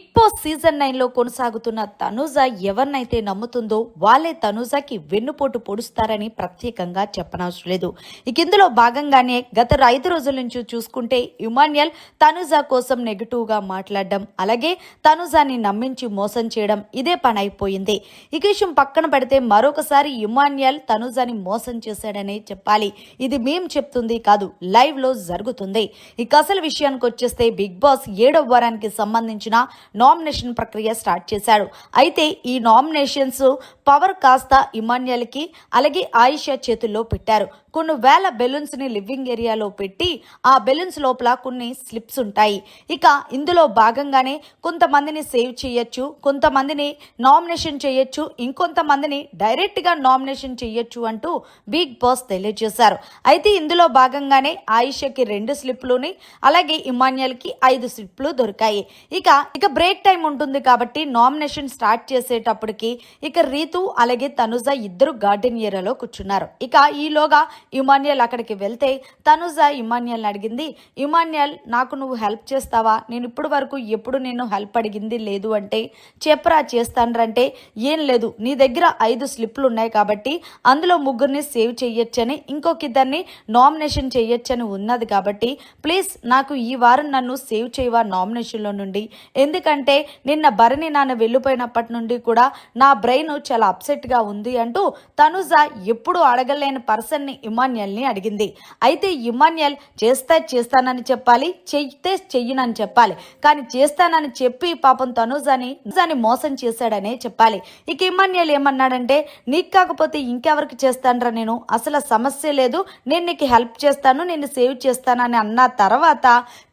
ఇప్పో season నైన్లో కొనసాగుతున్న తనుజ ఎవరినైతే నమ్ముతుందో వాళ్ళే తనుజకి వెన్నుపోటు పొడుస్తారని ప్రత్యేకంగా చెప్పనవసరం లేదు. ఇక ఇందులో భాగంగానే గత ఐదు రోజుల నుంచి చూసుకుంటే ఇమాన్యల్ తనుజ కోసం నెగిటివ్గా మాట్లాడడం అలాగే తనుజాని నమ్మించి మోసం చేయడం ఇదే పని అయిపోయింది. ఇక విషయం పక్కన పెడితే మరొకసారి ఇమాన్యల్ తనుజాని మోసం చేశాడనే చెప్పాలి. ఇది మేం చెప్తుంది కాదు లైవ్లో జరుగుతుంది. ఇక అసలు విషయానికి వచ్చేస్తే బిగ్ బాస్ ఏడవ వారానికి సంబంధించిన నామినేషన్ ప్రక్రియ స్టార్ట్ చేశాడు. అయితే ఈ నామినేషన్స్ పవర్ కాస్త ఇమాన్యల్కి అలాగే ఆయిషా చేతుల్లో పెట్టారు. కొన్ని వేల బెలూన్స్ని లివింగ్ ఏరియాలో పెట్టి ఆ బెలూన్స్ లోపల కొన్ని స్లిప్స్ ఉంటాయి. ఇక ఇందులో భాగంగానే కొంతమందిని సేవ్ చేయొచ్చు కొంతమందిని నామినేషన్ చేయొచ్చు ఇంకొంతమందిని డైరెక్ట్గా నామినేషన్ చేయొచ్చు అంటూ బిగ్ బాస్ తెలియజేశారు. అయితే ఇందులో భాగంగానే ఆయిషకి రెండు స్లిప్లుని అలాగే ఇమాన్యల్కి ఐదు స్లిప్లు దొరికాయి. ఇక ఇక బ్రేక్ టైం ఉంటుంది కాబట్టి నామినేషన్ స్టార్ట్ చేసేటప్పటికి ఇక రీతు అలాగే తనుజ ఇద్దరు గార్డెన్ ఏరియాలో కూర్చున్నారు. ఇక ఈలోగా ఇమాన్యల్ అక్కడికి వెళ్తే తనుజ ఇమాన్యల్ని అడిగింది ఇమాన్యల్ నాకు నువ్వు హెల్ప్ చేస్తావా? నేను ఇప్పటి వరకు ఎప్పుడు నేను హెల్ప్ అడిగింది లేదు అంటే చెప్పరా చేస్తానంటే ఏం లేదు. నీ దగ్గర ఐదు స్లిప్లు ఉన్నాయి కాబట్టి అందులో ముగ్గురిని సేవ్ చేయొచ్చని ఇంకొక ఇద్దరిని నామినేషన్ చేయొచ్చని ఉన్నది కాబట్టి ప్లీజ్ నాకు ఈ వారం నన్ను సేవ్ చేయవా నామినేషన్లో నుండి? ఎందుకు ఎందుకంటే నిన్న భరణి నాన్న వెళ్ళిపోయినప్పటి నుండి కూడా నా బ్రెయిన్ చాలా అప్సెట్గా ఉంది అంటూ తనుజ ఎప్పుడు అడగలేని పర్సన్ని ఇమాన్యల్ని అడిగింది. అయితే ఇమాన్యల్ చేస్తే చేస్తానని చెప్పాలి చెయ్యితే చెయ్యనని చెప్పాలి. కానీ చేస్తానని చెప్పి పాపం తనుజని తనుజాని మోసం చేశాడనే చెప్పాలి. ఇక ఇమాన్యల్ ఏమన్నాడంటే నీకు కాకపోతే ఇంకెవరికి చేస్తానరా నేను? అసలు సమస్య లేదు. నేను నీకు హెల్ప్ చేస్తాను నేను సేవ్ చేస్తానని అన్న తర్వాత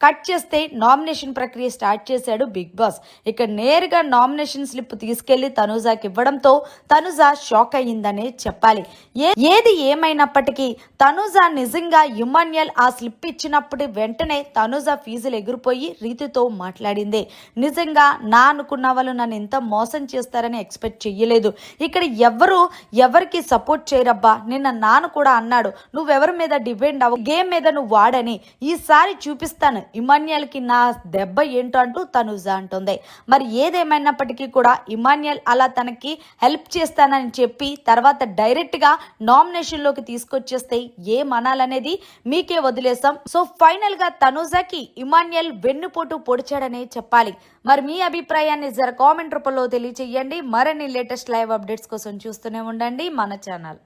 కట్ చేస్తే నామినేషన్ ప్రక్రియ స్టార్ట్ చేశాడు బిగ్ బాస్. ఇక నేరుగా నామినేషన్ స్లిప్ తీసుకెళ్ళి తనుజాకి ఇవ్వడంతో తనుజ షాక్ అయ్యిందనే చెప్పాలి. ఏ ఏది ఏమైనప్పటికీ తనుజ నిజంగా ఇమాన్యుయల్ ఆ స్లిప్ ఇచ్చినప్పుడు వెంటనే తనుజ ఫీజులు ఎగిరిపోయి రీతితో మాట్లాడింది. నిజంగా నా అనుకున్న వాళ్ళు నన్ను ఇంత మోసం చేస్తారని ఎక్స్పెక్ట్ చెయ్యలేదు. ఇక్కడ ఎవరు ఎవరికి సపోర్ట్ చేయరబ్బా? నిన్న నాన్న కూడా అన్నాడు నువ్వెవరి మీద డిపెండ్ అవ్వ గేమ్ మీద నువ్వు వాడని ఈసారి చూపిస్తాను. ఇమాన్యల్కి నా దెబ్బ ఏంటో అంటూ తనుజ అంటుంది మరి ఏదేమైనప్పటికీ కూడా ఇమాన్యుయల్ అలా తనకి హెల్ప్ చేస్తానని చెప్పి తర్వాత డైరెక్ట్గా నామినేషన్లోకి తీసుకొచ్చేస్తే ఏమనాలనేది మీకే వదిలేస్తాం సో ఫైనల్గా తనుజకి ఇమాన్యల్ వెన్నుపోటు పొడిచాడనే చెప్పాలి. మరి మీ అభిప్రాయాన్ని జర కామెంట్ రూపంలో తెలియచేయండి. మరిన్ని లేటెస్ట్ లైవ్ అప్డేట్స్ కోసం చూస్తూనే ఉండండి. మన ఛానల్.